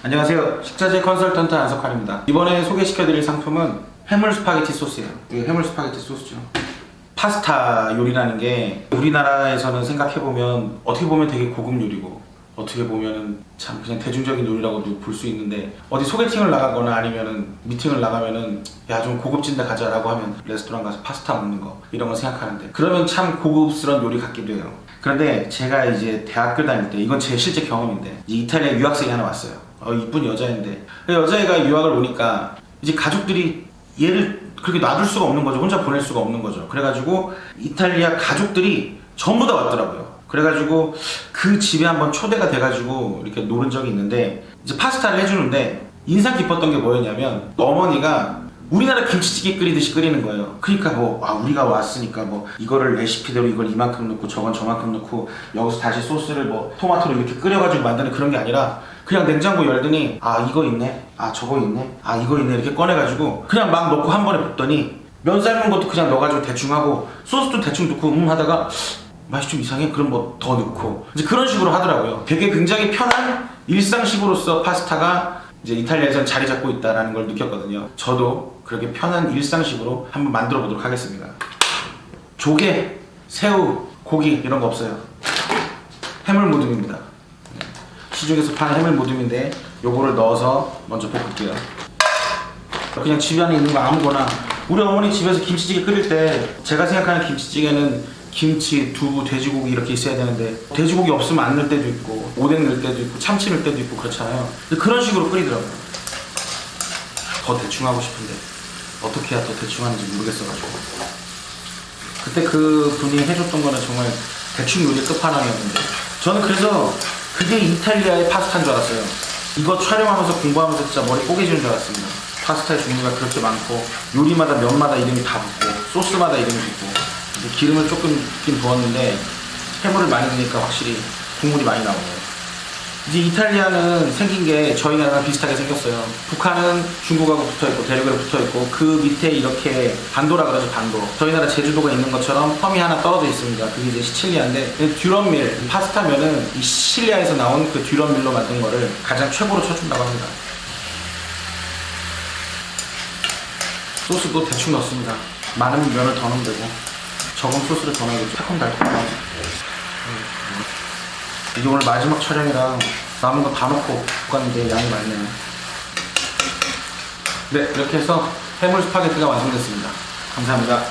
안녕하세요. 식자재 컨설턴트 안석환입니다. 이번에 소개시켜드릴 상품은 해물 스파게티 소스예요. 이게 해물 스파게티 소스죠. 파스타 요리라는 게 우리나라에서는 생각해보면 어떻게 보면 되게 고급 요리고 어떻게 보면은 참 그냥 대중적인 요리라고도 볼 수 있는데 어디 소개팅을 나가거나 아니면은 미팅을 나가면은 야 좀 고급진 데 가자라고 하면 레스토랑 가서 파스타 먹는 거 이런 거 생각하는데 그러면 참 고급스러운 요리 같기도 해요. 그런데 제가 이제 대학교 다닐 때 이건 제 실제 경험인데 이탈리아 유학생이 하나 왔어요. 어 이쁜 여자인데 그 여자애가 유학을 오니까 이제 가족들이 얘를 그렇게 놔둘 수가 없는 거죠. 혼자 보낼 수가 없는 거죠. 그래가지고 이탈리아 가족들이 전부 다 왔더라고요. 그래가지고 그 집에 한번 초대가 돼가지고 이렇게 노른 적이 있는데 이제 파스타를 해주는데 인상 깊었던 게 뭐였냐면 어머니가 우리나라 김치찌개 끓이듯이 끓이는 거예요. 그러니까 뭐, 아, 우리가 왔으니까 뭐, 이거를 레시피대로 이걸 이만큼 넣고 저건 저만큼 넣고 여기서 다시 소스를 뭐, 토마토를 이렇게 끓여가지고 만드는 그런 게 아니라 그냥 냉장고 열더니 아, 이거 있네. 아, 저거 있네. 아, 이거 있네. 이렇게 꺼내가지고 그냥 막 넣고 한 번에 붓더니 면 삶은 것도 그냥 넣어가지고 대충 하고 소스도 대충 넣고 음 하다가 맛이 좀 이상해? 그럼 뭐 더 넣고 이제 그런 식으로 하더라고요. 되게 굉장히 편한 일상식으로서 파스타가 이제 이탈리아에선 자리 잡고 있다라는 걸 느꼈거든요. 저도 그렇게 편한 일상식으로 한번 만들어 보도록 하겠습니다. 조개, 새우, 고기 이런 거 없어요. 해물 모듬입니다. 시중에서 파는 해물 모듬인데 요거를 넣어서 먼저 볶을게요. 그냥 집 안에 있는 거 아무거나 우리 어머니 집에서 김치찌개 끓일 때 제가 생각하는 김치찌개는 김치, 두부, 돼지고기 이렇게 있어야 되는데 돼지고기 없으면 안 넣을 때도 있고 오뎅 넣을 때도 있고 참치 넣을 때도 있고 그렇잖아요. 그런 식으로 끓이더라고요. 더 대충 하고 싶은데 어떻게 해야 더 대충 하는지 모르겠어가지고. 그때 그 분이 해줬던 거는 정말 대충 요리 끝판왕이었는데 저는 그래서 그게 이탈리아의 파스타인 줄 알았어요. 이거 촬영하면서 공부하면서 진짜 머리 뽀개지는 줄 알았습니다. 파스타의 종류가 그렇게 많고 요리마다 면마다 이름이 다 붙고 소스마다 이름이 붙고 기름을 조금 붓긴 부었는데 해물을 많이 넣으니까 확실히 국물이 많이 나오네요 이제 이탈리아는 생긴 게 저희 나라랑 비슷하게 생겼어요. 북한은 중국하고 붙어 있고 대륙으로 붙어 있고 그 밑에 이렇게 반도라 그러죠 반도. 저희 나라 제주도가 있는 것처럼 섬이 하나 떨어져 있습니다. 그게 이제 시칠리아인데 그 듀럼밀 파스타면은 이 시칠리아에서 나온 그 듀럼밀로 만든 거를 가장 최고로 쳐준다고 합니다. 소스도 대충 넣습니다. 많으면 면을 더 넣으면 되고 적은 소스를 더 넣어도 새콤달콤하고 이게 오늘 마지막 촬영이라 남은 거 다 넣고 볶았는데 양이 많네요. 네, 이렇게 해서 해물 스파게티가 완성됐습니다. 감사합니다.